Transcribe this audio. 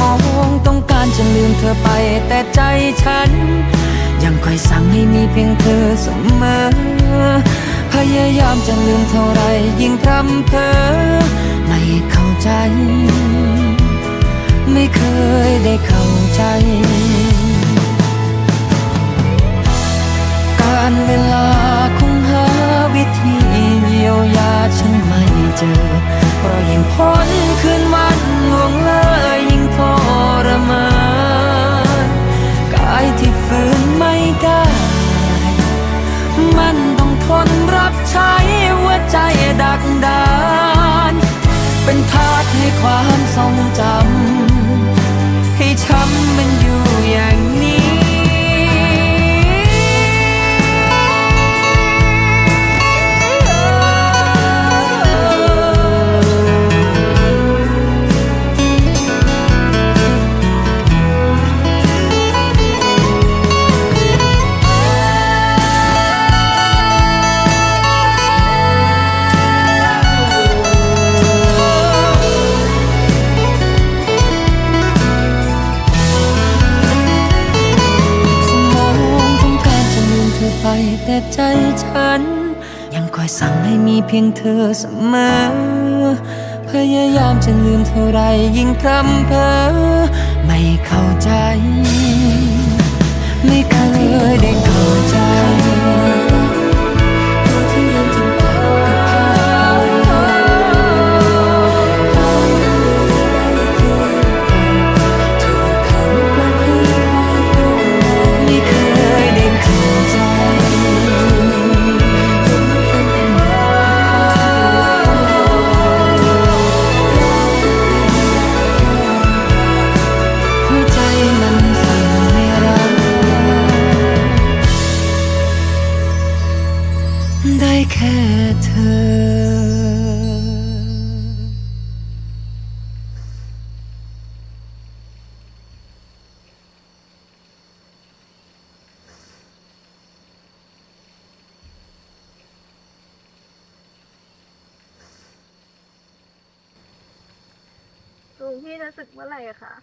อ เธอไปแต่ใจฉัน ยังคอยสั่งให้มีเพียงเธอเสมอ พยายามจะลืมเท่าไรยิ่งพรำเพอไม่เข้าใจ ไม่เคยได้เข้าใจ การเวลาคงหาวิธี ไปแต่ใจฉัน ยังคอยสั่งให้มีเพียงเธอเสมอ พยายามจะลืมเท่าไรยิ่งพร่ำเพอไม่เข้าใจ ไม่เคยได้เข้าใจ ค่เธอลุงพี่จะศึกเมื่อไหร่คะ